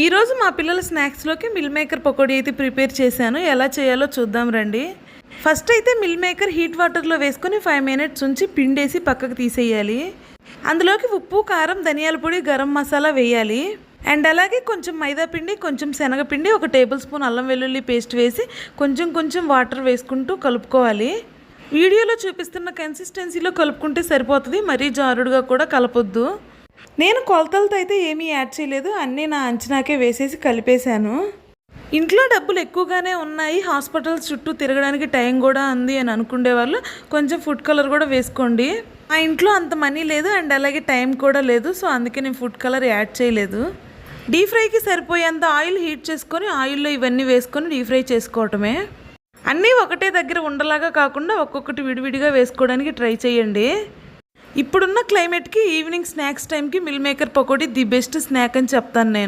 ఈరోజు మా పిల్లల స్నాక్స్లోకి మిల్ మేకర్ పకోడీ అయితే ప్రిపేర్ చేశాను. ఎలా చేయాలో చూద్దాం రండి. ఫస్ట్ అయితే మిల్ మేకర్ హీట్ వాటర్లో వేసుకొని ఫైవ్ మినిట్స్ ఉంచి పిండేసి పక్కకు తీసేయాలి. అందులోకి ఉప్పు కారం ధనియాల పొడి గరం మసాలా వేయాలి. అండ్ అలాగే కొంచెం మైదా పిండి కొంచెం శనగపిండి ఒక టేబుల్ స్పూన్ అల్లం వెల్లుల్లి పేస్ట్ వేసి కొంచెం కొంచెం వాటర్ వేసుకుంటూ కలుపుకోవాలి. వీడియోలో చూపిస్తున్న కన్సిస్టెన్సీలో కలుపుకుంటే సరిపోతుంది మరీ జారుడుగా కూడా కలపొద్దు. నేను కొలతలతో అయితే ఏమీ యాడ్ చేయలేదు. అన్నీ నా అంచనాకే వేసేసి కలిపేశాను. ఇంట్లో డబ్బులు ఎక్కువగానే ఉన్నాయి. హాస్పిటల్స్ చుట్టూ తిరగడానికి టైం కూడా ఉంది అని అనుకునే వాళ్ళు కొంచెం ఫుడ్ కలర్ కూడా వేసుకోండి. మా ఇంట్లో అంత మనీ లేదు అండ్ అలాగే టైం కూడా లేదు. సో అందుకే నేను ఫుడ్ కలర్ యాడ్ చేయలేదు. డీప్ ఫ్రైకి సరిపోయేంత ఆయిల్ హీట్ చేసుకొని ఆయిల్లో ఇవన్నీ వేసుకొని డీప్ ఫ్రై చేసుకోవటమే. అన్నీ ఒకటే దగ్గర ఉండలాగా కాకుండా ఒక్కొక్కటి విడివిడిగా వేసుకోవడానికి ట్రై చేయండి. ఇప్పుడున్న క్లైమేట్కి ఈవినింగ్ స్నాక్స్ టైంకి meal maker pakoda the best snack అని చెప్తాను నేను.